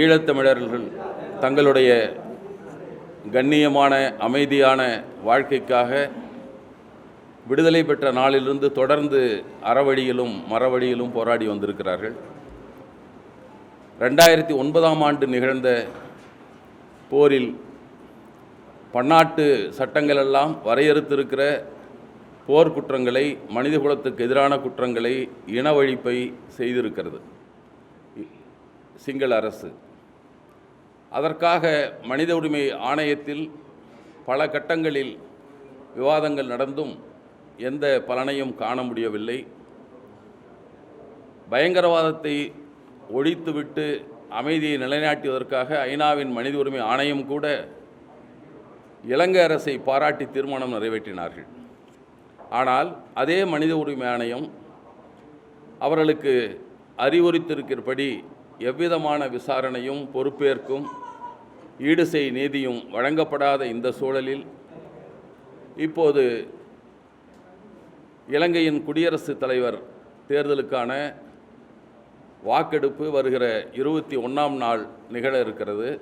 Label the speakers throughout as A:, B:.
A: ஈழத்தமிழர்கள் தங்களுடைய கண்ணியமான அமைதியான வாழ்க்கைக்காக விடுதலை பெற்ற நாளிலிருந்து தொடர்ந்து அறவழியிலும் மரவழியிலும் போராடி வந்திருக்கிறார்கள். ரெண்டாயிரத்தி ஒன்பதாம் ஆண்டு நிகழ்ந்த போரில் பன்னாட்டு சட்டங்களெல்லாம் வரையறுத்திருக்கிற போர் குற்றங்களை மனிதகுலத்துக்கு எதிரான குற்றங்களை இனவழிப்பை செய்திருக்கிறது. சிங்கள அரசு. அதற்காக மனித உரிமை ஆணையத்தில் பல கட்டங்களில் விவாதங்கள் நடந்தும் எந்த பலனையும் காண முடியவில்லை. பயங்கரவாதத்தை ஒழித்துவிட்டு அமைதியை நிலைநாட்டுவதற்காக ஐநாவின் மனித உரிமை ஆணையம் கூட இலங்கை அரசை பாராட்டி தீர்மானம் நிறைவேற்றினார்கள். ஆனால் அதே மனித உரிமை ஆணையம் அவர்களுக்கு அறிவுறுத்திருக்கிறபடி எவ்விதமான விசாரணையும் பொறுப்பேற்கும் ஈடு செய் நீதியும் வழங்கப்படாத இந்த சூழலில் இப்போது இலங்கையின் குடியரசுத் தலைவர் தேர்தலுக்கான வாக்கெடுப்பு வருகிற இருபத்தி ஒன்றாம் நாள் நிகழ இருக்கிறது.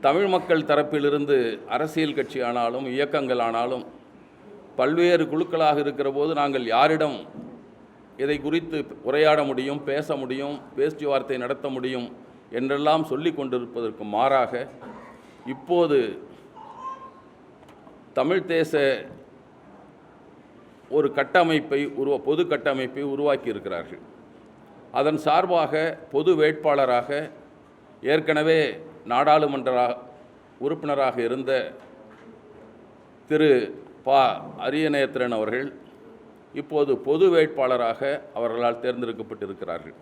A: தமிழ் மக்கள் தரப்பிலிருந்து அரசியல் கட்சி ஆனாலும் இயக்கங்கள் ஆனாலும் பல்வேறு குழுக்களாக இருக்கிற போது நாங்கள் யாரிடம் இதை குறித்து உரையாட முடியும் பேச முடியும் பேச்சுவார்த்தை நடத்த முடியும் என்றெல்லாம் சொல்லி கொண்டிருப்பதற்கு மாறாக இப்போது தமிழ் தேச ஒரு கட்டமைப்பை உருவ பொது கட்டமைப்பை உருவாக்கி இருக்கிறார்கள் அதன் சார்பாக பொது வேட்பாளராக ஏற்கனவே நாடாளுமன்ற உறுப்பினராக இருந்த திரு ப அரியநேத்திரன் அவர்கள் இப்போது பொது வேட்பாளராக அவர்களால் தேர்ந்தெடுக்கப்பட்டிருக்கிறார்கள்.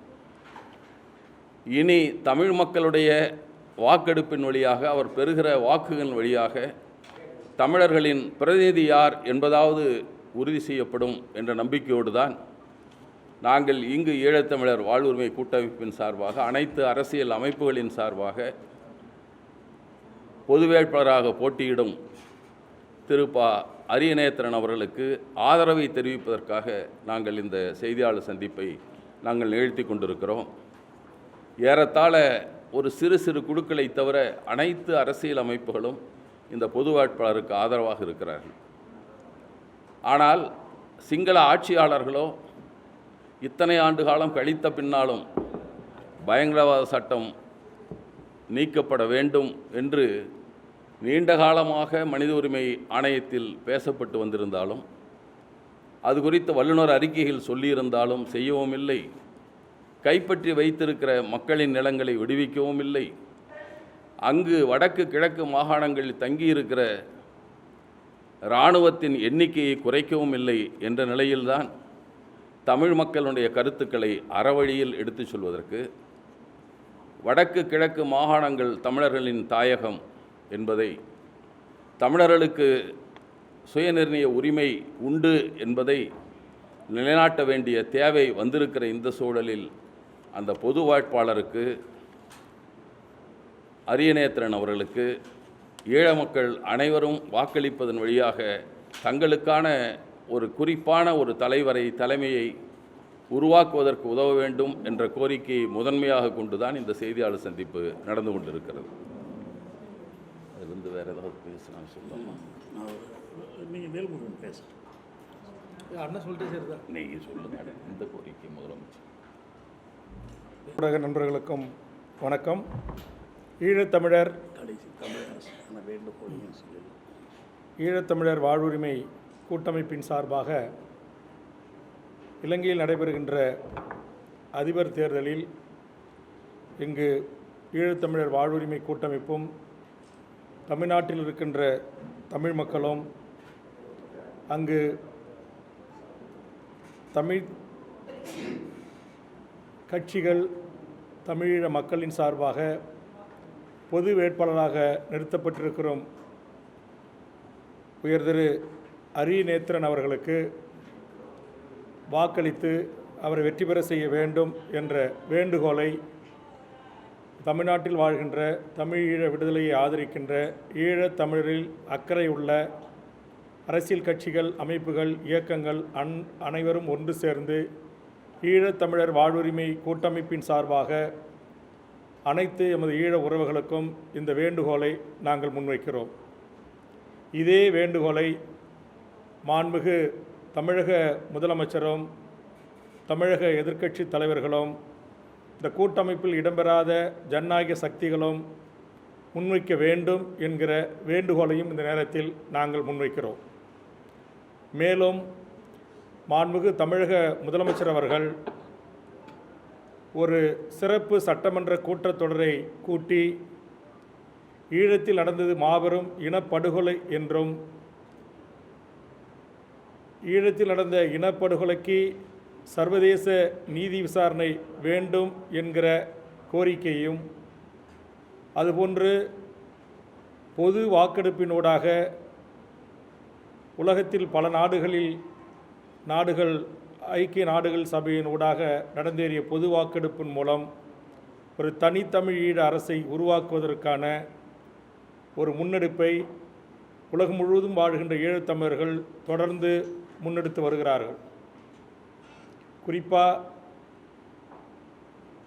A: இனி தமிழ் மக்களுடைய வாக்கெடுப்பின் வழியாக அவர் பெறுகிற வாக்குகளின் வழியாக தமிழர்களின் பிரதிநிதி யார் என்பதாவது உறுதி செய்யப்படும் என்ற நம்பிக்கையோடு தான் நாங்கள் இங்கு ஈழத்தமிழர் வாழ்வுரிமை கூட்டமைப்பின் சார்பாக அனைத்து அரசியல் அமைப்புகளின் சார்பாக பொது வேட்பாளராக போட்டியிடும் திருப்பா அரியநேத்திரன் அவர்களுக்கு ஆதரவை தெரிவிப்பதற்காக நாங்கள் இந்த செய்தியாளர் சந்திப்பை நாங்கள் நிகழ்த்தி கொண்டிருக்கிறோம். ஏறத்தாழ ஒரு சிறு சிறு குழுக்களை தவிர அனைத்து அரசியல் அமைப்புகளும் இந்த பொது வேட்பாளருக்கு ஆதரவாக இருக்கிறார்கள். ஆனால் சிங்கள ஆட்சியாளர்களோ இத்தனை ஆண்டு காலம் கழித்த பின்னாலும் பயங்கரவாத சட்டம் நீக்கப்பட வேண்டும் என்று நீண்ட காலமாக மனித உரிமை ஆணையத்தில் பேசப்பட்டு வந்திருந்தாலும் அது குறித்த வல்லுநர் அறிக்கைகள் சொல்லியிருந்தாலும் செய்யவும் இல்லை கைப்பற்றி வைத்திருக்கிற மக்களின் நிலங்களை விடுவிக்கவும் இல்லை அங்கு வடக்கு கிழக்கு மாகாணங்களில் தங்கியிருக்கிற இராணுவத்தின் எண்ணிக்கையை குறைக்கவும் இல்லை என்ற நிலையில்தான் தமிழ் மக்களுடைய கருத்துக்களை அறவழியில் எடுத்துச் சொல்வதற்கு வடக்கு கிழக்கு மாகாணங்கள் தமிழர்களின் தாயகம் என்பதை தமிழர்களுக்கு சுயநிர்ணய உரிமை உண்டு என்பதை நிலைநாட்ட வேண்டிய தேவை வந்திருக்கிற இந்த சூழலில் அந்த பொது வாய்ப்பாளருக்கு அரியநேத்திரன் அவர்களுக்கு ஈழ மக்கள் அனைவரும் வாக்களிப்பதன் வழியாக தங்களுக்கான ஒரு குறிப்பான ஒரு தலைவரை தலைமையை உருவாக்குவதற்கு உதவ வேண்டும் என்ற கோரிக்கையை முதன்மையாக கொண்டுதான் இந்த செய்தியாளர் சந்திப்பு நடந்து கொண்டிருக்கிறது. வேறு ஏதாவது பேசலாம் சொல்லலாமா
B: நீங்கள் வேல்முருகன் பேசுகிறேன்
C: அண்ணன் சொல்லிட்டு சரி தான்
A: நீங்கள் சொல்லுங்கள் இந்த கோரிக்கை முதலமைச்சர்.
C: ஊடக நண்பர்களுக்கும் வணக்கம். ஈழத்தமிழர்
B: கடைசி வேண்டுகோளையும் சொல்லி
C: ஈழத்தமிழர் வாழ்வுரிமை கூட்டமைப்பின் சார்பாக இலங்கையில் நடைபெறுகின்ற அதிபர் தேர்தலில் இங்கு ஈழத்தமிழர் வாழ்வுரிமை கூட்டமைப்பும் தமிழ்நாட்டில் இருக்கின்ற தமிழ் மக்களும் அங்கு தமிழ் கட்சிகள் தமிழீழ மக்களின் சார்பாக பொது வேட்பாளராக நிறுத்தப்பட்டிருக்கிறோம். உயர் திரு அரி நேத்திரன் அவர்களுக்கு வாக்களித்து அவரை வெற்றி பெற செய்ய வேண்டும் என்ற வேண்டுகோளை தமிழ்நாட்டில் வாழ்கின்ற தமிழீழ விடுதலையை ஆதரிக்கின்ற ஈழத் தமிழரில் அக்கறை உள்ள அரசியல் கட்சிகள் அமைப்புகள் இயக்கங்கள் அன் அனைவரும் ஒன்று சேர்ந்து ஈழத்தமிழர் வாழ்வுரிமை கூட்டமைப்பின் சார்பாக அனைத்து எமது ஈழ உறவுகளுக்கும் இந்த வேண்டுகோளை நாங்கள் முன்வைக்கிறோம். இதே வேண்டுகோளை மாண்புகு தமிழக முதலமைச்சரும் தமிழக எதிர்க்கட்சி தலைவர்களும் இந்த கூட்டமைப்பில் இடம்பெறாத ஜனநாயக சக்திகளும் முன்வைக்க வேண்டும் என்கிற வேண்டுகோளையும் இந்த நேரத்தில் நாங்கள் முன்வைக்கிறோம். மேலும் மாண்புகு தமிழக முதலமைச்சர் அவர்கள் ஒரு சிறப்பு சட்டமன்ற கூட்டத்தொடரை கூட்டி ஈழத்தில் நடந்தது மாபெரும் இனப்படுகொலை என்றும் ஈழத்தில் நடந்த இனப்படுகொலைக்கு சர்வதேச நீதி விசாரணை வேண்டும் என்கிற கோரிக்கையும் அதுபோன்று பொது வாக்கெடுப்பினூடாக உலகத்தில் பல நாடுகளில் நாடுகள் ஐக்கிய நாடுகள் சபையின் ஊடாக நடந்தேறிய பொது வாக்கெடுப்பின் மூலம் ஒரு தனித்தமிழீடு அரசை உருவாக்குவதற்கான ஒரு முன்னெடுப்பை உலகம் முழுவதும் வாழ்கின்ற ஈழத்தமிழர்கள் தொடர்ந்து முன்னெடுத்து வருகிறார்கள். குறிப்பாக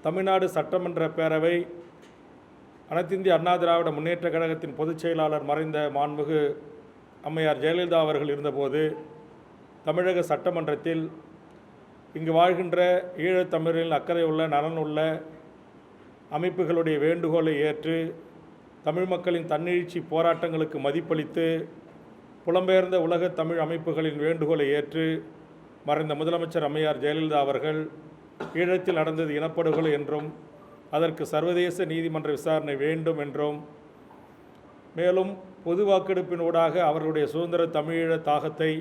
C: தமிழ்நாடு சட்டமன்ற பேரவை அனைத்திந்திய அண்ணா திராவிட முன்னேற்ற கழகத்தின் பொதுச் செயலாளர் மறைந்த மாண்புகு அம்மையார் ஜெயலலிதா அவர்கள் இருந்தபோது தமிழக சட்டமன்றத்தில் இங்கு வாழ்கின்ற ஈழத்தமிழரின் அக்கறை உள்ள நலன் உள்ள அமைப்புகளுடைய வேண்டுகோளை ஏற்று தமிழ் மக்களின் தன்னெழுச்சி போராட்டங்களுக்கு மதிப்பளித்து புலம்பெயர்ந்த உலக தமிழ் அமைப்புகளின் வேண்டுகோளை ஏற்று மறைந்த முதலமைச்சர் அம்மையார் ஜெயலலிதா அவர்கள் ஈழத்தில் நடந்தது இனப்படுகொலை என்றும் அதற்கு சர்வதேச நீதிமன்ற விசாரணை வேண்டும் என்றும் மேலும் பொது வாக்கெடுப்பினூடாக அவர்களுடைய சுதந்திர தமிழீழ தாகத்தை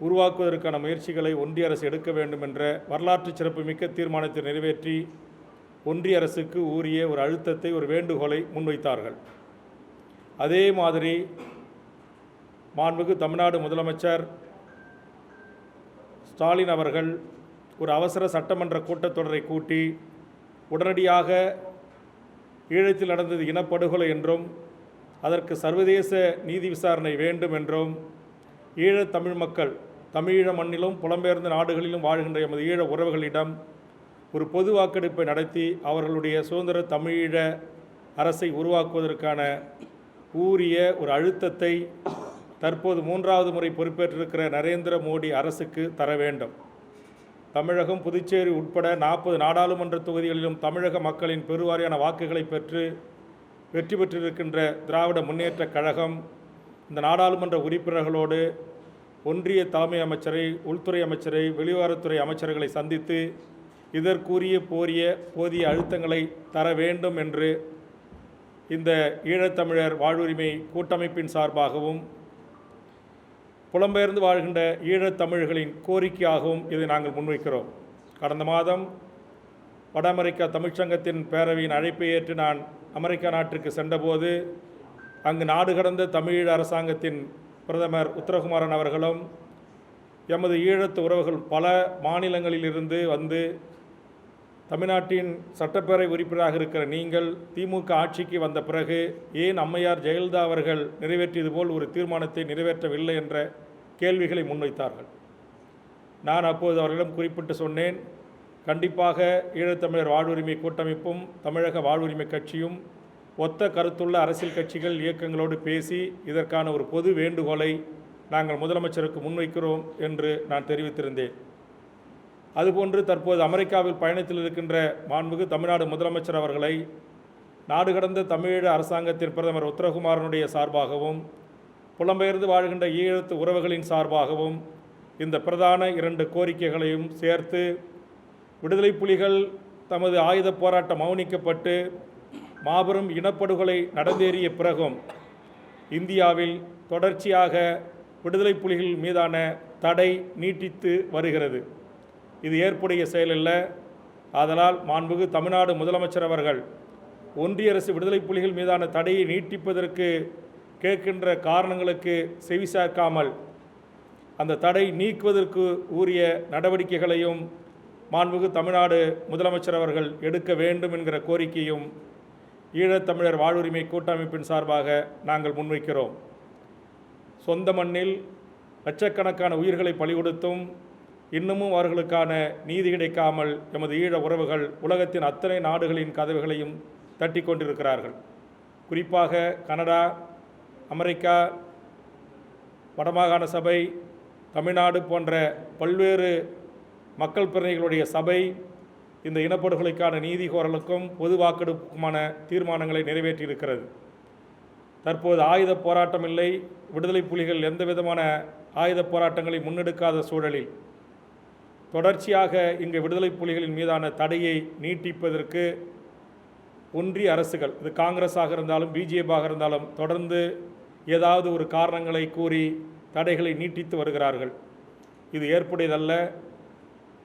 C: உருவாக்குவதற்கான முயற்சிகளை ஒன்றிய அரசு எடுக்க வேண்டும் என்ற வரலாற்று சிறப்புமிக்க தீர்மானத்தை நிறைவேற்றி ஒன்றிய அரசுக்கு ஊரிய ஒரு அழுத்தத்தை ஒரு வேண்டுகோளை முன்வைத்தார்கள். அதே மாதிரி மாண்புக்கு தமிழ்நாடு முதலமைச்சர் ஸ்டாலின் அவர்கள் ஒரு அவசர சட்டமன்ற கூட்டத்தொடரை கூட்டி உடனடியாக ஈழத்தில் நடந்தது இனப்படுகொலை என்றும் அதற்கு சர்வதேச நீதி விசாரணை வேண்டும் என்றும் ஈழத் தமிழ் மக்கள் தமிழீழ மண்ணிலும் புலம்பெயர்ந்த நாடுகளிலும் வாழ்கின்ற எமது ஈழ உறவுகளிடம் ஒரு பொது வாக்கெடுப்பை நடத்தி அவர்களுடைய சுதந்திர தமிழீழ அரசை உருவாக்குவதற்கான ஊரிய ஒரு அழுத்தத்தை தற்போது மூன்றாவது முறை பொறுப்பேற்றிருக்கிற நரேந்திர மோடி அரசுக்கு தர வேண்டும். தமிழகம் புதுச்சேரி உட்பட நாற்பது நாடாளுமன்ற தொகுதிகளிலும் தமிழக மக்களின் பெருவாரியான வாக்குகளை பெற்று வெற்றி பெற்றிருக்கின்ற திராவிட முன்னேற்ற கழகம் இந்த நாடாளுமன்ற உறுப்பினர்களோடு ஒன்றிய தலைமை அமைச்சரை உள்துறை அமைச்சரை வெளிவாரத்துறை அமைச்சர்களை சந்தித்து இதற்குரிய போரிய போதிய அழுத்தங்களை தர வேண்டும் என்று இந்த ஈழத்தமிழர் வாழ்வுரிமை கூட்டமைப்பின் சார்பாகவும் புலம்பெயர்ந்து வாழ்கின்ற ஈழத்தமிழர்களின் கோரிக்கையாகவும் இதை நாங்கள் முன்வைக்கிறோம். கடந்த மாதம் வட அமெரிக்கா தமிழ்ச்சங்கத்தின் பேரவையின் அழைப்பை ஏற்று நான் அமெரிக்கா நாட்டிற்கு சென்றபோது அங்கு நாடு கடந்த தமிழீழ அரசாங்கத்தின் பிரதமர் உத்தரகுமாரன் அவர்களும் எமது ஈழத்து உறவுகள் பல மாநிலங்களிலிருந்து வந்து தமிழ்நாட்டின் சட்டப்பேரவை உறுப்பினராக இருக்கிற நீங்கள் திமுக ஆட்சிக்கு வந்த பிறகு ஏன் அம்மையார் ஜெயலலிதா அவர்கள் நிறைவேற்றியது போல் ஒரு தீர்மானத்தை நிறைவேற்றவில்லை என்ற கேள்விகளை முன்வைத்தார்கள். நான் அப்போது அவர்களிடம் குறிப்பிட்டு சொன்னேன் கண்டிப்பாக ஈழத்தமிழர் வாழ்வுரிமை கூட்டமைப்பும் தமிழக வாழ்வுரிமை கட்சியும் ஒத்த கருத்துள்ள அரசியல் கட்சிகள் இயக்கங்களோடு பேசி இதற்கான ஒரு பொது வேண்டுகோளை நாங்கள் முதலமைச்சருக்கு முன்வைக்கிறோம் என்று நான் தெரிவித்திருந்தேன். அதுபோன்று தற்போது அமெரிக்காவில் பயணத்தில் இருக்கின்ற மாண்புகு தமிழ்நாடு முதலமைச்சர் அவர்களை நாடு கடந்த தமிழீழ அரசாங்கத்தின் பிரதமர் உத்தரகுமாரனுடைய சார்பாகவும் புலம்பெயர்ந்து வாழ்கின்ற ஈழத்து உறவுகளின் சார்பாகவும் இந்த பிரதான இரண்டு கோரிக்கைகளையும் சேர்த்து விடுதலை புலிகள் தமது ஆயுத போராட்டம் மௌனிக்கப்பட்டு மாபெரும் இனப்படுகொலை நடந்தேறிய பிறகும் இந்தியாவில் தொடர்ச்சியாக விடுதலை புலிகள் மீதான தடை நீட்டித்து வருகிறது. இது ஏற்புடைய செயலல்ல ஆதலால் மாண்புகு தமிழ்நாடு முதலமைச்சர் அவர்கள் ஒன்றிய அரசு விடுதலை புலிகள் மீதான தடையை நீட்டிப்பதற்கு கேட்கின்ற காரணங்களுக்கு செவிசார்க்காமல் அந்த தடை நீக்குவதற்கு உரிய நடவடிக்கைகளையும் மாண்புகு தமிழ்நாடு முதலமைச்சர் அவர்கள் எடுக்க வேண்டும் என்கிற கோரிக்கையும் ஈழத்தமிழர் வாழ்வுரிமை கூட்டமைப்பின் சார்பாக நாங்கள் முன்வைக்கிறோம். சொந்த மண்ணில் லட்சக்கணக்கான உயிர்களை பலிகொடுத்தும் இன்னமும் அவர்களுக்கான நீதி கிடைக்காமல் எமது ஈழ உறவுகள் உலகத்தின் அத்தனை நாடுகளின் கதவுகளையும் தட்டி கொண்டிருக்கிறார்கள். குறிப்பாக கனடா அமெரிக்கா வடமாகாண சபை தமிழ்நாடு போன்ற பல்வேறு மக்கள் பிரதிநிதிகளுடைய சபை இந்த இனப்படுகொலைக்கான நீதி கோரலுக்கும் பொது வாக்கெடுப்புக்குமான தீர்மானங்களை நிறைவேற்றியிருக்கிறது. தற்போது ஆயுத போராட்டம் இல்லை விடுதலை புலிகள் எந்த விதமான ஆயுத போராட்டங்களை முன்னெடுக்காத சூழலில். தொடர்ச்சியாக இங்கு விடுதலை புலிகளின் மீதான தடையை நீட்டிப்பதற்கு ஒன்றிய அரசுகள் இது காங்கிரஸாக இருந்தாலும் பிஜேபியாக இருந்தாலும் தொடர்ந்து ஏதாவது ஒரு காரணங்களை கூறி தடைகளை நீட்டித்து வருகிறார்கள். இது ஏற்புடையதல்ல.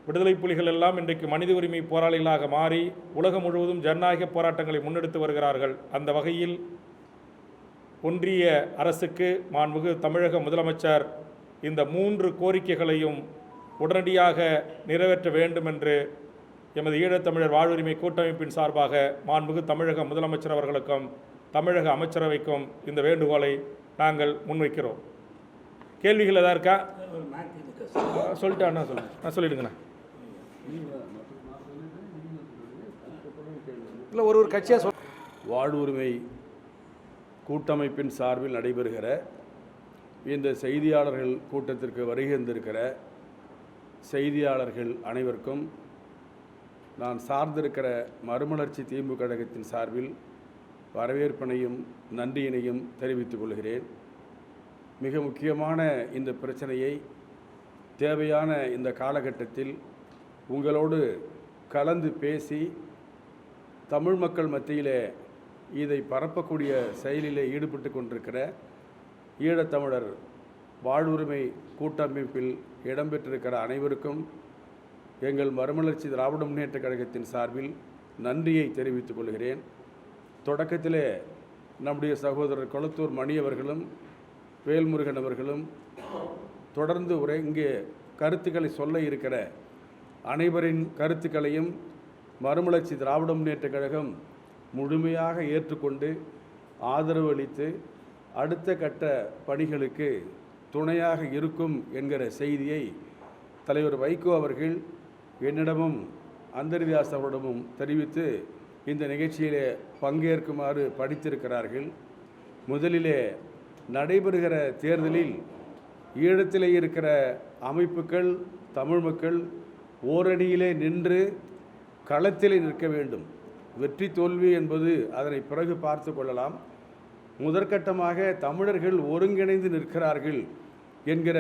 C: விடுதலை புலிகள் எல்லாம் இன்றைக்கு மனித உரிமை போராளிகளாக மாறி உலகம் முழுவதும் ஜனநாயக போராட்டங்களை முன்னெடுத்து வருகிறார்கள். அந்த வகையில் ஒன்றிய அரசுக்கு மாண்புமிகு தமிழக முதலமைச்சர் இந்த மூன்று கோரிக்கைகளையும் உடனடியாக நிறைவேற்ற வேண்டும் என்று எமது ஈழத்தமிழர் வாழ்வுரிமை கூட்டமைப்பின் சார்பாக மாண்புமிகு தமிழக முதலமைச்சர் அவர்களுக்கும் தமிழக அமைச்சரவைக்கும் இந்த வேண்டுகோளை நாங்கள் முன்வைக்கிறோம். கேள்விகள் எதா இருக்கா?
B: மதிமுக
C: சொல்லிட்டு அண்ணா சொல்லுங்க நான் சொல்லிடுங்கண்ணா. இல்லை ஒரு ஒரு கட்சியாக சொல்
D: வாழ்வுரிமை கூட்டமைப்பின் சார்பில் நடைபெறுகிற இந்த செய்தியாளர்கள் கூட்டத்திற்கு வருகை தந்திருக்கிற செய்தியாளர்கள் அனைவருக்கும் நான் சார்ந்திருக்கிற மறுமலர்ச்சி திமுக கழகத்தின் சார்பில் வரவேற்பனையும் நன்றியினையும் தெரிவித்துக் கொள்கிறேன். மிக முக்கியமான இந்த பிரச்சனையை தேவையான இந்த காலகட்டத்தில் உங்களோடு கலந்து பேசி தமிழ் மக்கள் மத்தியில் இதை பரப்பக்கூடிய செயலிலே ஈடுபட்டு கொண்டிருக்கிற ஈழத்தமிழர் வாழ்வுரிமை கூட்டமைப்பில் இடம்பெற்றிருக்கிற அனைவருக்கும் எங்கள் மறுமலர்ச்சி திராவிட முன்னேற்ற கழகத்தின் சார்பில் நன்றியை தெரிவித்துக் கொள்கிறேன். தொடக்கத்திலே நம்முடைய சகோதரர் கொளத்தூர் மணி அவர்களும் வேல்முருகன் அவர்களும் தொடர்ந்து உரை இங்கே கருத்துக்களை சொல்ல இருக்கிற அனைவரின் கருத்துக்களையும் மறுமலர்ச்சி திராவிட முன்னேற்ற கழகம் முழுமையாக ஏற்றுக்கொண்டு ஆதரவு அளித்து அடுத்த கட்ட பணிகளுக்கு துணையாக இருக்கும் என்கிற செய்தியை தலைவர் வைகோ அவர்கள் என்னிடமும் அந்தரிதாஸ் அவரிடமும் தெரிவித்து இந்த நிகழ்ச்சியிலே பங்கேற்குமாறு படித்திருக்கிறார்கள். முதலிலே நடைபெறுகிற தேர்தலில் ஈழத்திலே இருக்கிற அமைப்புகள் தமிழ் மக்கள் ஓரணியிலே நின்று களத்திலே நிற்க வேண்டும். வெற்றி தோல்வி என்பது அதனை பிறகு பார்த்து கொள்ளலாம். முதற்கட்டமாக தமிழர்கள் ஒருங்கிணைந்து நிற்கிறார்கள் என்கிற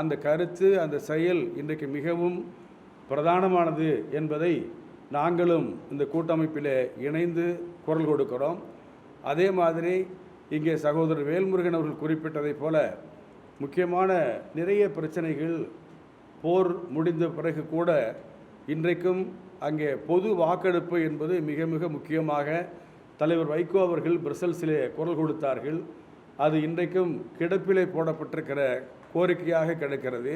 D: அந்த கருத்து அந்த செயல் இன்றைக்கு மிகவும் பிரதானமானது என்பதை நாங்களும் இந்த கூட்டமைப்பில் இணைந்து குரல் கொடுக்கிறோம். அதே மாதிரி இங்கே சகோதரர் வேல்முருகன் அவர்கள் குறிப்பிட்டதைப் போல முக்கியமான நிறைய பிரச்சனைகள் போர் முடிந்த பிறகு கூட இன்றைக்கும் அங்கே பொது வாக்கெடுப்பு என்பது மிக மிக முக்கியமாக தலைவர் வைகோ அவர்கள் பிரசல்ஸிலே குரல் கொடுத்தார்கள். அது இன்றைக்கும் கிடப்பிலே போடப்பட்டிருக்கிற கோரிக்கையாக கிடக்கிறது.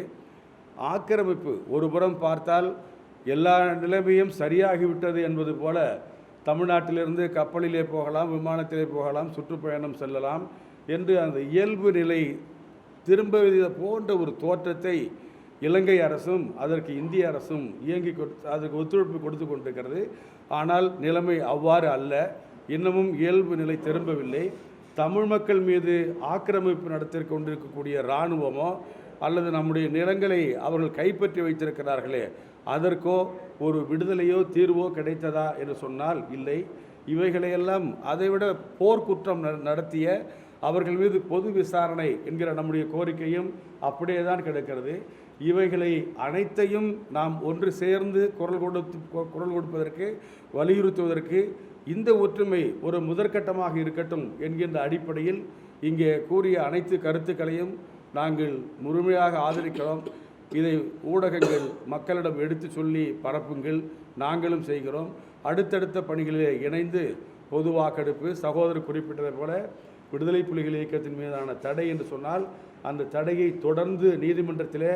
D: ஆக்கிரமிப்பு ஒருபுறம் பார்த்தால் எல்லா நிலைமையும் சரியாகிவிட்டது என்பது போல தமிழ்நாட்டிலிருந்து கப்பலிலே போகலாம் விமானத்திலே போகலாம் சுற்றுப்பயணம் செல்லலாம் என்று அந்த இயல்பு நிலை திரும்ப போன்ற ஒரு தோற்றத்தை இலங்கை அரசும் அதற்கு இந்திய அரசும் இயங்கி கொடு- அதற்கு ஒத்துழைப்பு கொடுத்து கொண்டிருக்கிறது. ஆனால் நிலைமை அவ்வாறு அல்ல. இன்னமும் இயல்பு நிலை திரும்பவில்லை. தமிழ் மக்கள் மீது ஆக்கிரமிப்பு நடத்தி கொண்டிருக்கக்கூடிய இராணுவமோ அல்லது நம்முடைய நிலங்களை அவர்கள் கைப்பற்றி வைத்திருக்கிறார்களே அதற்கோ ஒரு விடுதலையோ தீர்வோ கிடைத்ததா என்று சொன்னால் இல்லை. இவைகளையெல்லாம் அதைவிட போர்க்குற்றம் ந- நடத்திய அவர்கள் மீது பொது விசாரணை என்கிற நம்முடைய கோரிக்கையும் அப்படியே தான் கிடக்கிறது. இவைகளை அனைத்தையும் நாம் ஒன்று சேர்ந்து குரல் கொடுத்து குரல் கொடுப்பதற்கு வலியுறுத்துவதற்கு இந்த ஒற்றுமை ஒரு முதற்கட்டமாக இருக்கட்டும் என்கின்ற அடிப்படையில் இங்கே கூறிய அனைத்து கருத்துக்களையும் நாங்கள் முழுமையாக ஆதரிக்கிறோம். இதை ஊடகங்கள் மக்களிடம் எடுத்து சொல்லி பரப்புங்கள். நாங்களும் செய்கிறோம். அடுத்தடுத்த பணிகளிலே இணைந்து பொது வாக்கெடுப்பு சகோதரர் குறிப்பிட்டதை போல விடுதலை புலிகள் இயக்கத்தின் மீதான தடை என்று சொன்னால் அந்த தடையை தொடர்ந்து நீதிமன்றத்தில்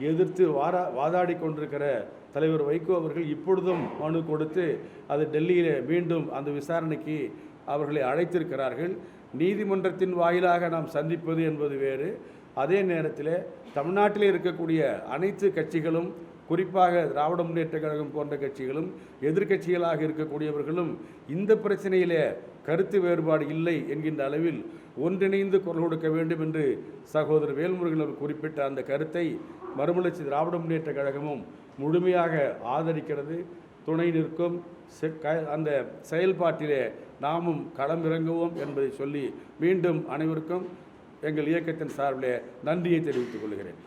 D: எதிர்த்து வாரா வாதாடி கொண்டிருக்கிற தலைவர் வைகோ அவர்கள் இப்பொழுதும் மனு கொடுத்து அது டெல்லியில் மீண்டும் அந்த விசாரணைக்கு அவர்களை அழைத்திருக்கிறார்கள். நீதிமன்றத்தின் வாயிலாக நாம் சந்திப்பது என்பது வேறு. அதே நேரத்தில் தமிழ்நாட்டில் இருக்கக்கூடிய அனைத்து கட்சிகளும் குறிப்பாக திராவிட முன்னேற்ற கழகம் போன்ற கட்சிகளும் எதிர்க்கட்சிகளாக இருக்கக்கூடியவர்களும் இந்த பிரச்சனையிலே கருத்து வேறுபாடு இல்லை என்கின்ற அளவில் ஒன்றிணைந்து குரல் கொடுக்க வேண்டும் என்று சகோதரர் வேல்முருகன் அவர் குறிப்பிட்ட அந்த கருத்தை மறுமலர்ச்சி திராவிட முன்னேற்ற கழகமும் முழுமையாக ஆதரிக்கிறது. துணை நிற்கும் செ- க- அந்த செயல்பாட்டிலே நாமும் களமிறங்குவோம் என்பதை சொல்லி மீண்டும் அனைவருக்கும் எங்கள் இயக்கத்தின் சார்பிலே நன்றியை தெரிவித்துக் கொள்கிறேன்.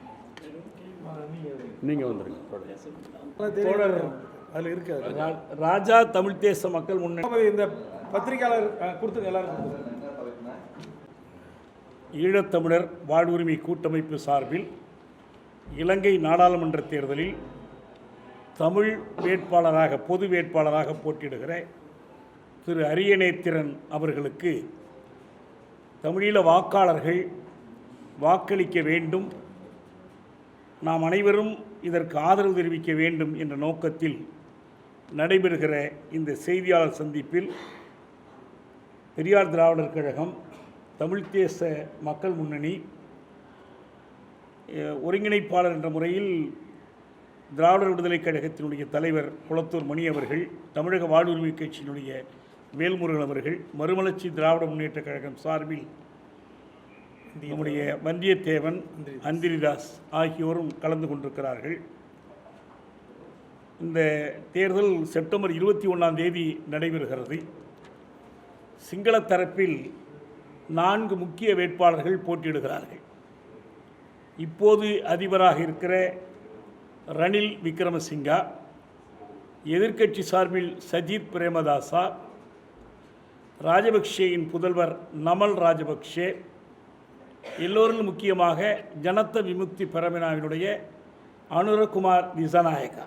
D: நீங்கள் வந்துருங்க.
C: தோழர் அதில் இருக்காது.
B: ரா- ராஜா தமிழ் தேச மக்கள் முன்னணி.
C: இந்த பத்திரிகையாளர் அஹ், கொடுத்துங்க எல்லாரும்.
B: ஈழத்தமிழர் வாழ்வுரிமை கூட்டமைப்பு சார்பில் இலங்கை நாடாளுமன்ற தேர்தலில் தமிழ் வேட்பாளராக பொது வேட்பாளராக போட்டியிடுகிற திரு அரியநேத்திரன் அவர்களுக்கு தமிழீழ வாக்காளர்கள் வாக்களிக்க வேண்டும். நாம் அனைவரும் இதற்கு ஆதரவு தெரிவிக்க வேண்டும் என்ற நோக்கத்தில் நடைபெறுகிற இந்த செய்தியாளர் சந்திப்பில் பெரியார் திராவிடர் கழகம் தமிழ் தேச மக்கள் முன்னணி ஒருங்கிணைப்பாளர் என்ற முறையில் திராவிடர் விடுதலைக் கழகத்தினுடைய தலைவர் குளத்தூர் மணி அவர்கள் தமிழக வாழ்வுரிமை கட்சியினுடைய வேல்முருகன் அவர்கள் மறுமலர்ச்சி திராவிட முன்னேற்றக் கழகம் சார்பில் நம்முடைய வந்தியத்தேவன் அந்திரிதாஸ். ஆகியோரும் கலந்து கொண்டிருக்கிறார்கள். இந்த தேர்தல் செப்டம்பர் இருபத்தி ஒன்றாம் தேதி நடைபெறுகிறது. சிங்கள தரப்பில் நான்கு முக்கிய வேட்பாளர்கள் போட்டியிடுகிறார்கள். இப்போது அதிபராக இருக்கிற ரணில் விக்ரமசிங்கா எதிர்க்கட்சி சார்பில் சஜித் பிரேமதாசா ராஜபக்ஷேயின் புதல்வர் நமல் ராஜபக்ஷே எல்லோரிலும் முக்கியமாக ஜனத்த விமுக்தி பெரமினாவினுடைய அனுரகுமார் திசநாயகா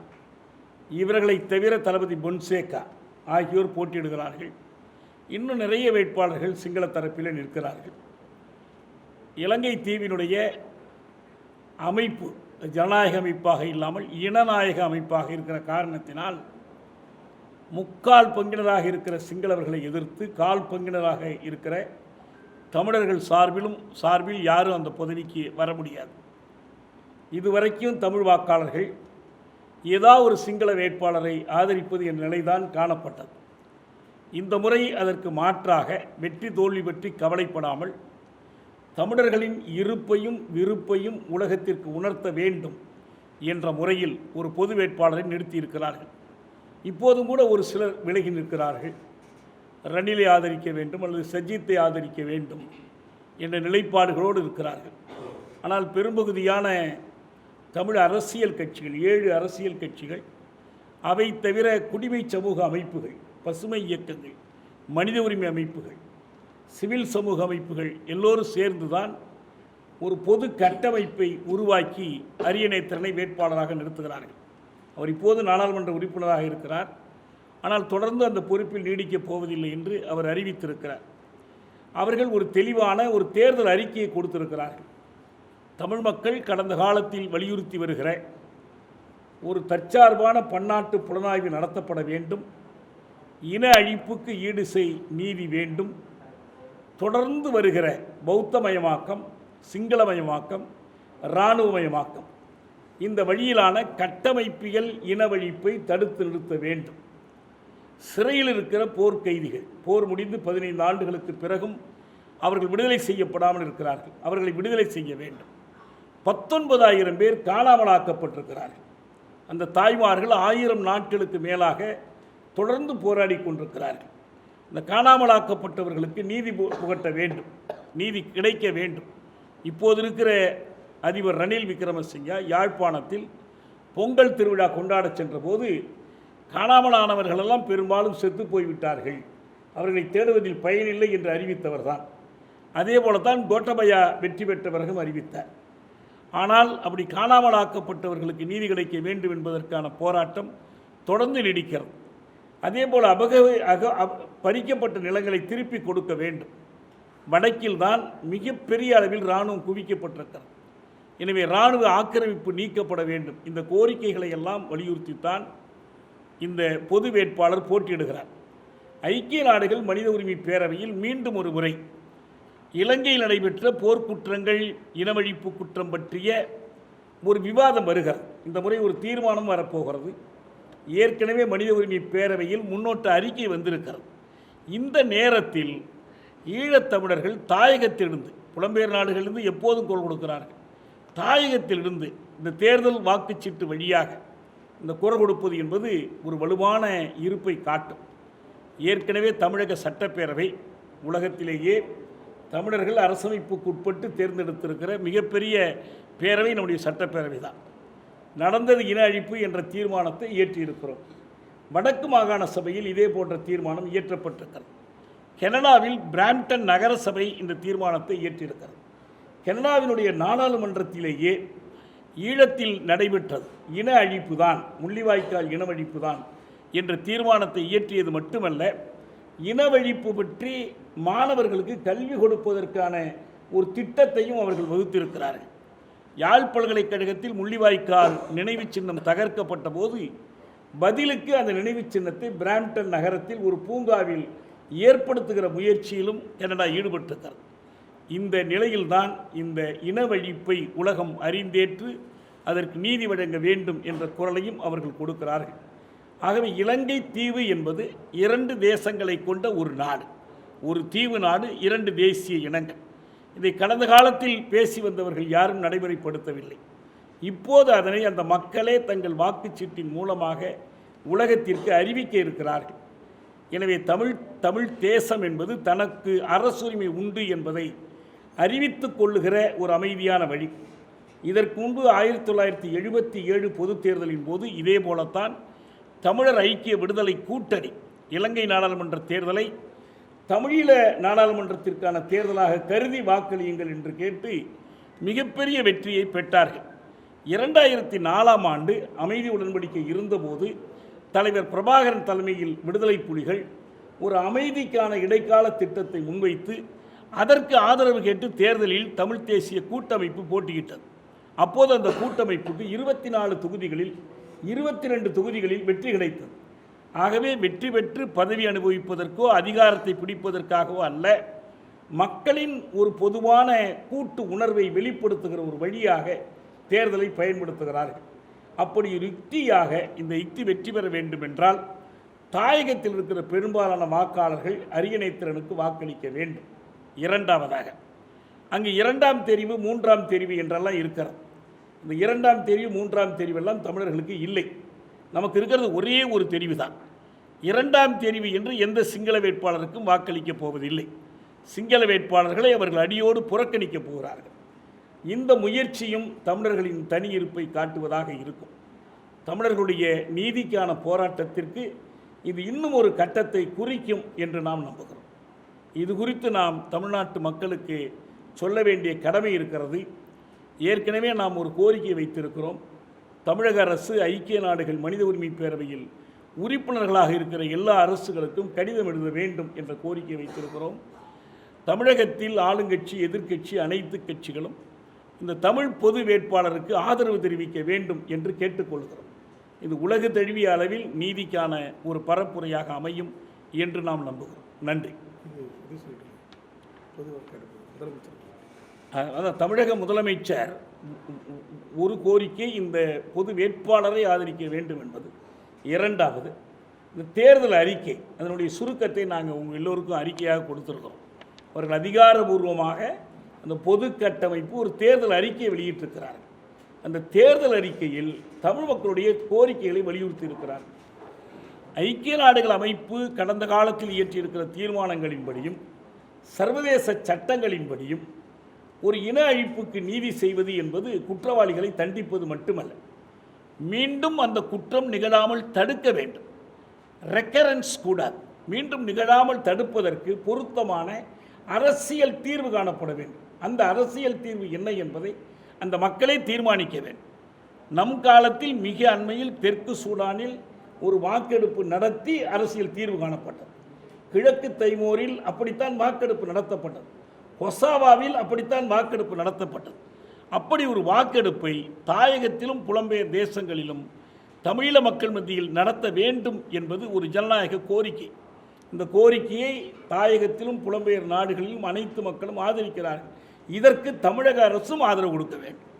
B: இவர்களை தவிர தளபதி பொன்சேகா ஆகியோர் போட்டியிடுகிறார்கள். இன்னும் நிறைய வேட்பாளர்கள் சிங்கள தரப்பில் நிற்கிறார்கள். இலங்கை தீவினுடைய அமைப்பு ஜனநாயக அமைப்பாக இல்லாமல் இனநாயக அமைப்பாக இருக்கிற காரணத்தினால் முக்கால் பங்கினராக இருக்கிற சிங்களவர்களை எதிர்த்து கால் பங்கினராக இருக்கிற தமிழர்கள் சார்பிலும் சார்பில் யாரும் அந்த பதவிக்கு வர முடியாது. இதுவரைக்கும் தமிழ் வாக்காளர்கள் ஏதாவது ஒரு சிங்கள வேட்பாளரை ஆதரிப்பது என்ற நிலைதான் காணப்பட்டது. இந்த முறை அதற்கு மாற்றாக வெற்றி தோல்வி பற்றி கவலைப்படாமல் தமிழர்களின் இருப்பையும் விருப்பையும் உலகத்திற்கு உணர்த்த வேண்டும் என்ற முறையில் ஒரு பொது வேட்பாளரை நிறுத்தியிருக்கிறார்கள். இப்போதும் கூட ஒரு சிலர் விலகி நிற்கிறார்கள். ரணிலை ஆதரிக்க வேண்டும் அல்லது சஜித்தை ஆதரிக்க வேண்டும் என்ற நிலைப்பாடுகளோடு இருக்கிறார்கள். ஆனால் பெரும்பகுதியான தமிழ் அரசியல் கட்சிகள் ஏழு அரசியல் கட்சிகள் அவை தவிர குடிமை சமூக அமைப்புகள் பசுமை இயக்கங்கள் மனித உரிமை அமைப்புகள் சிவில் சமூக அமைப்புகள் எல்லோரும் சேர்ந்துதான் ஒரு பொது கட்டமைப்பை உருவாக்கி அரியணைத்திறனை வேட்பாளராக நிறுத்துகிறார்கள். அவர் இப்போது நாடாளுமன்ற உறுப்பினராக இருக்கிறார். ஆனால் தொடர்ந்து அந்த பொறுப்பில் நீடிக்கப் போவதில்லை என்று அவர் அறிவித்திருக்கிறார். அவர்கள் ஒரு தெளிவான ஒரு தேர்தல் அறிக்கையை கொடுத்திருக்கிறார்கள். தமிழ் மக்கள் கடந்த காலத்தில் வலியுறுத்தி வருகிற ஒரு தற்சார்பான பன்னாட்டு புலனாய்வு நடத்தப்பட வேண்டும். இன அழிப்புக்கு ஈடு செய் நீதி வேண்டும். தொடர்ந்து வருகிற பௌத்தமயமாக்கம் சிங்களமயமாக்கம் இராணுவமயமாக்கம் இந்த வழியிலான கட்டமைப்பியல் இனவழிப்பை தடுத்து நிறுத்த வேண்டும். சிறையில் இருக்கிற போர் கைதிகள் போர் முடிந்து பதினைந்து ஆண்டுகளுக்கு பிறகும் அவர்கள் விடுதலை செய்யப்படாமல் இருக்கிறார்கள். அவர்களை விடுதலை செய்ய வேண்டும். பத்தொன்பதாயிரம் பேர் காணாமலாக்கப்பட்டிருக்கிறார்கள். அந்த தாய்மார்கள் ஆயிரம் நாட்களுக்கு மேலாக தொடர்ந்து போராடி கொண்டிருக்கிறார்கள். இந்த காணாமலாக்கப்பட்டவர்களுக்கு நீதி பு- புகட்ட வேண்டும். நீதி கிடைக்க வேண்டும். இப்போது இருக்கிற அதிபர் ரணில் விக்ரமசிங்கா யாழ்ப்பாணத்தில் பொங்கல் திருவிழா கொண்டாடச் சென்றபோது காணாமலானவர்களெல்லாம் பெரும்பாலும் செத்து போய்விட்டார்கள். அவர்களை தேடுவதில் பயனில்லை என்று அறிவித்தவர்தான். அதே போலத்தான் கோட்டபயா வெற்றி பெற்ற பிறகும் அறிவித்தார். ஆனால் அப்படி காணாமலாக்கப்பட்டவர்களுக்கு நீதி கிடைக்க வேண்டும் என்பதற்கான போராட்டம் தொடர்ந்து நீடிக்கிறது. அதே போல் அபக அக பறிக்கப்பட்ட நிலங்களை திருப்பி கொடுக்க வேண்டும். வடக்கில் தான் மிகப்பெரிய அளவில் இராணுவம் குவிக்கப்பட்டிருக்கிறது. எனவே இராணுவ ஆக்கிரமிப்பு நீக்கப்பட வேண்டும். இந்த கோரிக்கைகளை எல்லாம் வலியுறுத்தித்தான் இந்த பொது வேட்பாளர் போட்டியிடுகிறார். ஐக்கிய நாடுகள் மனித உரிமை பேரவையில் மீண்டும் ஒரு முறை இலங்கையில் நடைபெற்ற போர்க்குற்றங்கள் இனவழிப்பு குற்றம் பற்றிய ஒரு விவாதம் வருகிறது. இந்த முறை ஒரு தீர்மானம் வரப்போகிறது. ஏற்கனவே மனித உரிமை பேரவையில் முன்னோட்ட அறிக்கை வந்திருக்கிறது. இந்த நேரத்தில் ஈழத்தமிழர்கள் தாயகத்திலிருந்து புலம்பெயர் நாடுகளிலிருந்து எப்போதும் குரல் கொடுக்கிறார்கள். தாயகத்திலிருந்து இந்த தேர்தல் வாக்குச்சீட்டு வழியாக இந்த குரல் கொடுப்பது என்பது ஒரு வலுவான இருப்பை காட்டும். ஏற்கனவே தமிழக சட்டப்பேரவை உலகத்திலேயே தமிழர்கள் அரசமைப்புக்கு உட்பட்டு தேர்ந்தெடுத்திருக்கிற மிகப்பெரிய பேரவை நம்முடைய சட்டப்பேரவை தான். நடந்தது இன அழிப்பு என்ற தீர்மானத்தை இயற்றியிருக்கிறோம். வடக்கு மாகாண சபையில் இதே போன்ற தீர்மானம் இயற்றப்பட்டிருக்கிறது. கனடாவில் பிராம்டன் நகர சபை இந்த தீர்மானத்தை இயற்றியிருக்கிறது. கனடாவினுடைய நாடாளுமன்றத்திலேயே ஈழத்தில் நடைபெற்றது. இன அழிப்பு தான் முள்ளிவாய்க்கால் இனவழிப்பு தான் என்ற தீர்மானத்தை இயற்றியது மட்டுமல்ல இனவழிப்பு பற்றி மாணவர்களுக்கு கல்வி கொடுப்பதற்கான ஒரு திட்டத்தையும் அவர்கள் வகுத்திருக்கிறார்கள். யாழ் பல்கலைக்கழகத்தில் முள்ளிவாய்க்கால் நினைவுச் சின்னம் தகர்க்கப்பட்ட போது பதிலுக்கு அந்த நினைவுச் சின்னத்தை பிராம்டன் நகரத்தில் ஒரு பூங்காவில் ஏற்படுத்துகிற முயற்சியிலும் கனடா ஈடுபட்டிருக்கிறது. இந்த நிலையில்தான் இந்த இனவழிப்பை உலகம் அறிந்தேற்று அதற்கு நீதி வழங்க வேண்டும் என்ற குரலையும் அவர்கள் கொடுக்கிறார்கள். ஆகவே இலங்கை தீவு என்பது இரண்டு தேசங்களை கொண்ட ஒரு நாடு. ஒரு தீவு நாடு இரண்டு தேசிய இனங்கள். இதை கடந்த காலத்தில் பேசி வந்தவர்கள் யாரும் நடைமுறைப்படுத்தவில்லை. இப்போது அதனை அந்த மக்களே தங்கள் வாக்குச்சீட்டின் மூலமாக உலகத்திற்கு அறிவிக்க இருக்கிறார்கள். எனவே தமிழ் தமிழ் தேசம் என்பது தனக்கு அரசுரிமை உண்டு என்பதை அறிவித்து கொள்ளுகிற ஒரு அமைதியான வழி. இதற்கு முன்பு ஆயிரத்தி தொள்ளாயிரத்தி எழுபத்தி ஏழு பொதுத் தேர்தலின் போது இதே போலத்தான் தமிழர் ஐக்கிய விடுதலை கூட்டணி இலங்கை நாடாளுமன்ற தேர்தலை தமிழீழ நாடாளுமன்றத்திற்கான தேர்தலாக கருதி வாக்களியுங்கள் என்று கேட்டு மிகப்பெரிய வெற்றியை பெற்றார்கள். இரண்டாயிரத்தி நாலாம் ஆண்டு அமைதி உடன்படிக்கை இருந்தபோது தலைவர் பிரபாகரன் தலைமையில் விடுதலை புலிகள் ஒரு அமைதிக்கான இடைக்கால திட்டத்தை முன்வைத்து அதற்கு ஆதரவு கேட்டு தேர்தலில் தமிழ் தேசிய கூட்டமைப்பு போட்டியிட்டது. அப்போது அந்த கூட்டமைப்புக்கு இருபத்தி நாலு தொகுதிகளில் இருபத்தி ரெண்டு தொகுதிகளில் வெற்றி கிடைத்தது. ஆகவே வெற்றி பெற்று பதவி அனுபவிப்பதற்கோ அதிகாரத்தை பிடிப்பதற்காகவோ அல்ல மக்களின் ஒரு பொதுவான கூட்டு உணர்வை வெளிப்படுத்துகிற ஒரு வழியாக தேர்தலை பயன்படுத்துகிறார்கள். அப்படி ஒரு யுக்தியாக இந்த யுக்தி வெற்றி பெற வேண்டும் என்றால் தாயகத்தில் இருக்கிற பெரும்பாலான வாக்காளர்கள் அரியணைத்திறனுக்கு வாக்களிக்க வேண்டும். இரண்டாவதாக. அங்கு இரண்டாம் தெரிவு மூன்றாம் தெரிவு என்றெல்லாம் இருக்கிறது. இந்த இரண்டாம் தெரிவு மூன்றாம் தெரிவெல்லாம் தமிழர்களுக்கு இல்லை. நமக்கு இருக்கிறது ஒரே ஒரு தெரிவு தான். இரண்டாம் தெரிவு என்று எந்த சிங்கள வேட்பாளருக்கும் வாக்களிக்கப் போவதில்லை. சிங்கள வேட்பாளர்களை அவர்கள் அடியோடு புறக்கணிக்கப் போகிறார்கள். இந்த முயற்சியும் தமிழர்களின் தனி இருப்பை காட்டுவதாக இருக்கும். தமிழர்களுடைய நீதிக்கான போராட்டத்திற்கு இது இன்னும் ஒரு கட்டத்தை குறிக்கும் என்று நாம் நம்புகிறோம். இது குறித்து நாம் தமிழ்நாட்டு மக்களுக்கு சொல்ல வேண்டிய கடமை இருக்கிறது. ஏற்கனவே நாம் ஒரு கோரிக்கை வைத்திருக்கிறோம். தமிழக அரசு ஐக்கிய நாடுகள் மனித உரிமை பேரவையில் உறுப்பினர்களாக இருக்கிற எல்லா அரசுகளுக்கும் கடிதம் எழுத வேண்டும் என்ற கோரிக்கை வைத்திருக்கிறோம். தமிழகத்தில் ஆளுங்கட்சி எதிர்க்கட்சி அனைத்து கட்சிகளும் இந்த தமிழ் பொது வேட்பாளருக்கு ஆதரவு தெரிவிக்க வேண்டும் என்று கேட்டுக்கொள்கிறோம். இது உலக தழுவிய அளவில் நீதிக்கான ஒரு பரப்புரையாக அமையும் என்று நாம் நம்புகிறோம். நன்றி. அஹ் அதான் தமிழக முதலமைச்சர் ஒரு கோரிக்கை இந்த பொது வேட்பாளரை ஆதரிக்க வேண்டும் என்பது. இரண்டாவது இந்த தேர்தல் அறிக்கை அதனுடைய சுருக்கத்தை நாங்கள் உங்கள் எல்லோருக்கும் அறிக்கையாக கொடுத்துருக்கோம் அவர்கள் அதிகாரபூர்வமாக அந்த பொது கட்டமைப்பு ஒரு தேர்தல் அறிக்கையை வெளியிட்டிருக்கிறார்கள். அந்த தேர்தல் அறிக்கையில் தமிழ் மக்களுடைய கோரிக்கைகளை வலியுறுத்தி இருக்கிறார்கள் ஐக்கிய நாடுகள் அமைப்பு கடந்த காலத்தில் இயற்றியிருக்கிற தீர்மானங்களின்படியும் சர்வதேச சட்டங்களின்படியும் ஒரு இன அழிப்புக்கு நீதி செய்வது என்பது குற்றவாளிகளை தண்டிப்பது மட்டுமல்ல. மீண்டும் அந்த குற்றம் நிகழாமல் தடுக்க வேண்டும். ரெக்கரன்ஸ் கூடாது. மீண்டும் நிகழாமல் தடுப்பதற்கு பொருத்தமான அரசியல் தீர்வு காணப்பட வேண்டும். அந்த அரசியல் தீர்வு என்ன என்பதை அந்த மக்களே தீர்மானிக்க வேண்டும். நம் காலத்தில் மிக அண்மையில் தெற்கு சூடானில் ஒரு வாக்கெடுப்பு நடத்தி அரசியல் தீர்வு காணப்பட்டது. கிழக்கு தைமோரில் அப்படித்தான் வாக்கெடுப்பு நடத்தப்பட்டது. கொசாவாவில் அப்படித்தான் வாக்கெடுப்பு நடத்தப்பட்டது. அப்படி ஒரு வாக்கெடுப்பை தாயகத்திலும் புலம்பெயர் தேசங்களிலும் தமிழீழ மக்கள் மத்தியில் நடத்த வேண்டும் என்பது ஒரு ஜனநாயக கோரிக்கை. இந்த கோரிக்கையை தாயகத்திலும் புலம்பெயர் நாடுகளிலும் அனைத்து மக்களும் ஆதரிக்கிறார்கள். இதற்கு தமிழக அரசும் ஆதரவு கொடுக்க வேண்டும்.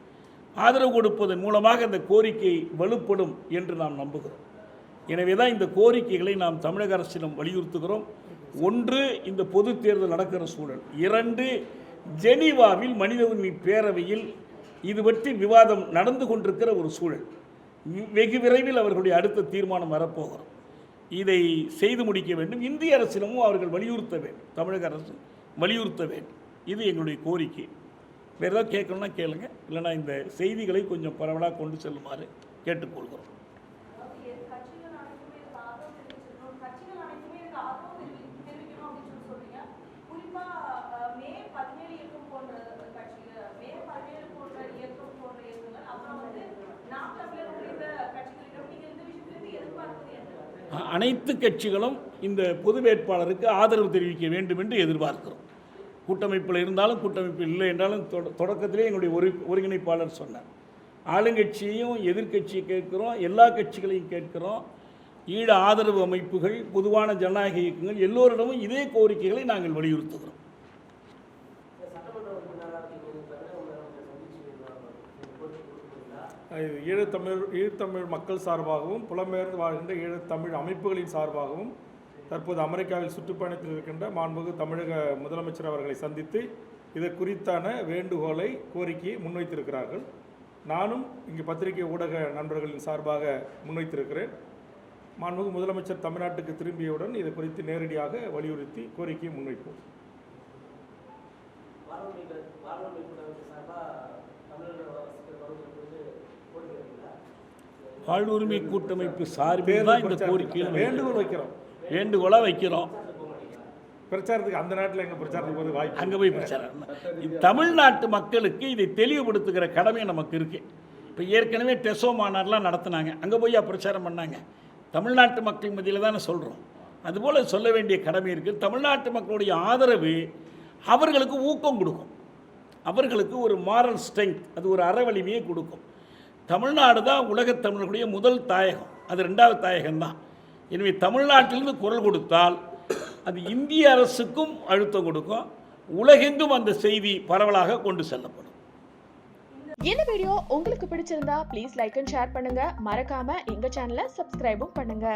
B: ஆதரவு கொடுப்பதன் மூலமாக இந்த கோரிக்கை வலுப்படும் என்று நாம் நம்புகிறோம். எனவே தான் இந்த கோரிக்கைகளை நாம் தமிழக அரசிடம் வலியுறுத்துகிறோம். ஒன்று இந்த பொது தேர்தல் நடக்கிற சூழல். இரண்டு ஜெனீவாவில் மனித உரிமை பேரவையில் இது பற்றி விவாதம் நடந்து கொண்டிருக்கிற ஒரு சூழல். வெகு விரைவில் அவர்களுடைய அடுத்த தீர்மானம் வரப்போகிறோம் இதை செய்து முடிக்க வேண்டும். இந்திய அரசிடமும் அவர்கள் வலியுறுத்த வேண்டும். தமிழக அரசு வலியுறுத்த வேண்டும். இது எங்களுடைய கோரிக்கை. வேறு ஏதாவது கேட்கணும்னா கேளுங்க. இல்லைன்னா இந்த செய்திகளை கொஞ்சம் பரவலாக கொண்டு செல்லுமாறு கேட்டுக்கொள்கிறோம்
E: கட்சிகள் அனைத்துமே இதுக்கு ஆதரவு தெரிவிச்சிருக்கணும் கட்சிகள் அனைத்துமே இதுக்கு ஆதரவு தெரிவி- தெரிவிக்கணும் அப்படின்னு சொல்லி சொல்றீங்க குறிப்பா அஹ், மே பதினேழு இயக்கம் போன்ற கட்சிகள் மே பதினேழு போன்ற இயக்கம் போன்ற இயக்கங்கள் அப்புறம் வந்து நாம் தமிழர் உள்ளிட்ட கட்சிகளிடம் நீங்க இந்த விஷயத்திலிருந்து எதிர்பார்ப்பது என்ன
B: அ- அனைத்து கட்சிகளும் இந்த பொது வேட்பாளருக்கு ஆதரவு தெரிவிக்க வேண்டும் என்று எதிர்பார்க்கிறோம். கூட்டமைப்பில் இருந்தாலும் கூட்டமைப்பு இல்லை என்றாலும் தொட- தொடக்கத்திலே எங்களுடைய ஒரு ஒருங்கிணைப்பாளர் சொன்னார். ஆளுங்கட்சியையும் எதிர்க்கட்சியை கேட்கிறோம் எல்லா கட்சிகளையும் கேட்கிறோம். ஈழ ஆதரவு அமைப்புகள் பொதுவான ஜனநாயக இயக்கங்கள் எல்லோரிடமும் இதே கோரிக்கைகளை நாங்கள் வலியுறுத்துகிறோம்.
C: ஈழத்தமிழ் ஈழத்தமிழ் மக்கள் சார்பாகவும் புலம்பெயர்ந்து வாழ்கின்ற ஈழத்தமிழ் அமைப்புகளின் சார்பாகவும் தற்போது அமெரிக்காவில் சுற்றுப்பயணத்தில் இருக்கின்ற மாண்புமிகு தமிழக முதலமைச்சர் அவர்களை சந்தித்து இது குறித்தான வேண்டுகோளை கோரிக்கையை முன்வைத்திருக்கிறார்கள். நானும் இங்கு பத்திரிகை ஊடக நண்பர்களின் சார்பாக முன்வைத்திருக்கிறேன். மாண்புமிகு முதலமைச்சர் தமிழ்நாட்டுக்கு திரும்பியவுடன் இது குறித்து நேரடியாக வலியுறுத்தி கோரிக்கையை முன்வைப்போம்.
B: வாழ்வுரிமை கூட்டமைப்பு சார்பில் தான் இந்த கோரிக்கையை
C: வேண்டுகோள் வைக்கிறோம்.
B: வேண்டுகோளாக வைக்கிறோம்.
C: பிரச்சாரத்துக்கு அந்த நாட்டில் எங்கள் பிரச்சாரத்துக்கு போது வாய்ப்பு
B: அங்கே போய் பிரச்சாரம். தமிழ்நாட்டு மக்களுக்கு இதை தெளிவுபடுத்துகிற கடமை நமக்கு இருக்கு. இப்போ ஏற்கனவே டெசோ மாநாடுலாம் நடத்துனாங்க. அங்கே போய் பிரச்சாரம் பண்ணாங்க? தமிழ்நாட்டு மக்கள் மத்தியில் தானே சொல்கிறோம் அதுபோல் சொல்ல வேண்டிய கடமை இருக்குது தமிழ்நாட்டு மக்களுடைய ஆதரவு அவர்களுக்கு ஊக்கம் கொடுக்கும். அவர்களுக்கு ஒரு மாரல் ஸ்ட்ரென்த் அது ஒரு அறவலிமையை கொடுக்கும். தமிழ்நாடு தான் உலகத் தமிழர்களுடைய முதல் தாயகம். அது ரெண்டாவது தாயகம்தான். எனவே தமிழ்நாட்டிலிருந்து குரல் கொடுத்தால் அது இந்திய அரசுக்கும் அழுத்தம் கொடுக்கும். உலகெங்கும் அந்த செய்தி பரவலாக கொண்டு செல்லப்படும்.
F: இந்த வீடியோ உங்களுக்கு பிடிச்சிருந்தா ப்ளீஸ் லைக் அண்ட் ஷேர் பண்ணுங்க. மறக்காம எங்க சேனலை சப்ஸ்கிரைபும் பண்ணுங்க.